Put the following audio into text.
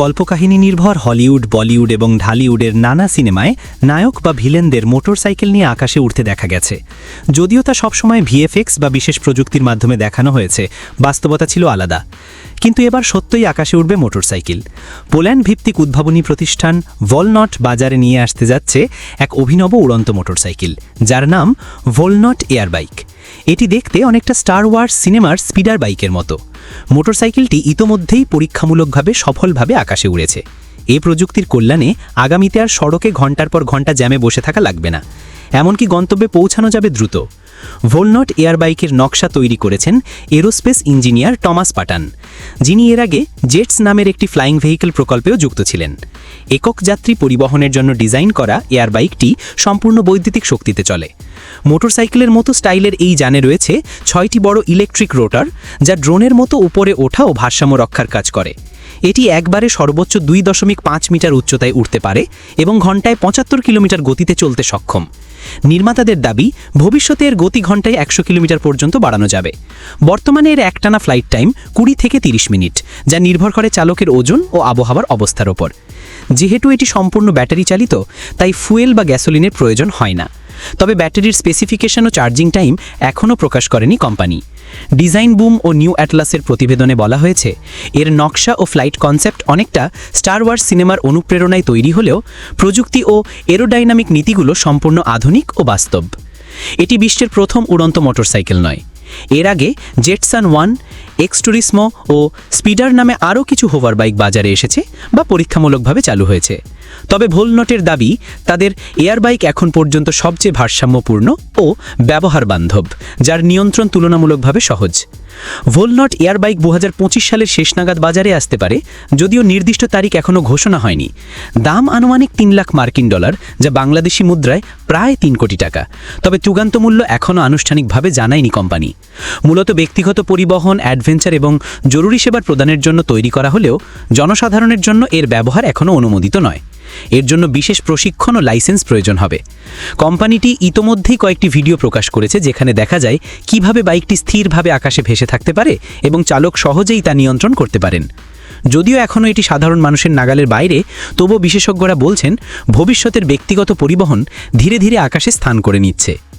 কল্পকাহিনী নির্ভর হলিউড, বলিউড এবং ঢালিউডের নানা সিনেমায় নায়ক বা ভিলেনদের মোটরসাইকেল নিয়ে আকাশে উঠতে দেখা গেছে। যদিও তা সবসময় ভিএফএক্স বা বিশেষ প্রযুক্তির মাধ্যমে দেখানো হয়েছে, বাস্তবতা ছিল আলাদা। কিন্তু এবার সত্যই আকাশে উঠবে মোটরসাইকেল। পোল্যান্ড ভিত্তিক উদ্ভাবনী প্রতিষ্ঠান ভলনট বাজারে নিয়ে আসতে যাচ্ছে এক অভিনব উড়ন্ত মোটরসাইকেল, যার নাম ভোলনট এয়ার বাইক এটি দেখতে অনেকটা স্টার ওয়ার্স সিনেমার স্পিডার বাইকের মতো। মোটরসাইকেলটি ইতোমধ্যেই পরীক্ষামূলকভাবে সফলভাবে আকাশে উড়েছে। এ প্রযুক্তির কল্যাণে আগামীতে আর সড়কে ঘণ্টার পর ঘণ্টা জ্যামে বসে থাকা লাগবে না। এমনকি গন্তব্যে পৌঁছানো যাবে দ্রুত। ভোলনট এয়ার বাইকের নকশা তৈরি করেছেন এরোস্পেস ইঞ্জিনিয়ার টমাস পাটান যিনি এর আগে জেটস নামের একটি ফ্লাইং ভেহিকেল প্রকল্পেও যুক্ত ছিলেন। একক যাত্রী পরিবহনের জন্য ডিজাইন করা এয়ার বাইকটি সম্পূর্ণ বৈদ্যুতিক শক্তিতে চলে। মোটরসাইকেলের মতো স্টাইলের এই যানে রয়েছে ছয়টি বড় ইলেকট্রিক রোটার যা ড্রোনের মতো উপরে ওঠা ও ভারসাম্য রক্ষার কাজ করে। এটি একবারে সর্বোচ্চ দুই দশমিক পাঁচ মিটার উচ্চতায় উঠতে পারে এবং ঘন্টায় পঁচাত্তর কিলোমিটার গতিতে চলতে সক্ষম। নির্মাতাদের দাবি, ভবিষ্যতে এর গতি ঘন্টায় একশো কিলোমিটার পর্যন্ত বাড়ানো যাবে। বর্তমানে এর একটানা ফ্লাইট টাইম কুড়ি থেকে তিরিশ মিনিট, যা নির্ভর করে চালকের ওজন ও আবহাওয়ার অবস্থার ওপর। যেহেতু এটি সম্পূর্ণ ব্যাটারি চালিত, তাই ফুয়েল বা গ্যাসোলিনের প্রয়োজন হয় না। তবে ব্যাটারির স্পেসিফিকেশন ও চার্জিং টাইম এখনও প্রকাশ করেনি কোম্পানি ডিজাইন বুম ও নিউ অ্যাটলাসের প্রতিবেদনে বলা হয়েছে, এর নকশা ও ফ্লাইট কনসেপ্ট অনেকটা স্টার ওয়ার্স সিনেমার অনুপ্রেরণায় তৈরি হলেও প্রযুক্তি ও এরোডাইনামিক নীতিগুলো সম্পূর্ণ আধুনিক ও বাস্তব। এটি বিশ্বের প্রথম উড়ন্ত মোটরসাইকেল নয়। এর আগে জেটসান ওয়ান এক্সটুরিসমো ও স্পিডার নামে আরও কিছু হোভার বাইক বাজারে এসেছে বা পরীক্ষামূলকভাবে চালু হয়েছে। তবে ভোলনটের দাবি, তাদের এয়ার বাইক এখন পর্যন্ত সবচেয়ে ভারসাম্যপূর্ণ ও ব্যবহার বান্ধব, যার নিয়ন্ত্রণ তুলনামূলকভাবে সহজ। ভোলনট এয়ার বাইক দু সালের শেষ নাগাদ বাজারে আসতে পারে, যদিও নির্দিষ্ট তারিখ এখনও ঘোষণা হয়নি। দাম আনুমানিক তিন লাখ মার্কিন ডলার, যা বাংলাদেশি মুদ্রায় প্রায় তিন কোটি টাকা। তবে চূড়ান্ত মূল্য এখনও আনুষ্ঠানিকভাবে জানায়নি কোম্পানি। মূলত ব্যক্তিগত পরিবহন, অ্যাডভেঞ্চার এবং জরুরি সেবার প্রদানের জন্য তৈরি করা হলেও, জনসাধারণের জন্য এর ব্যবহার এখনও অনুমোদিত নয়। এর জন্য বিশেষ প্রশিক্ষণ ও লাইসেন্স প্রয়োজন হবে। কোম্পানিটি ইতোমধ্যেই কয়েকটি ভিডিও প্রকাশ করেছে যেখানে দেখা যায় কীভাবে বাইকটি স্থিরভাবে আকাশে ভেসে থাকতে পারে এবং চালক সহজেই তা নিয়ন্ত্রণ করতে পারেন। যদিও এখনও এটি সাধারণ মানুষের নাগালের বাইরে, তবুও বিশেষজ্ঞরা বলছেন, ভবিষ্যতের ব্যক্তিগত পরিবহন ধীরে ধীরে আকাশে স্থান করে নিচ্ছে।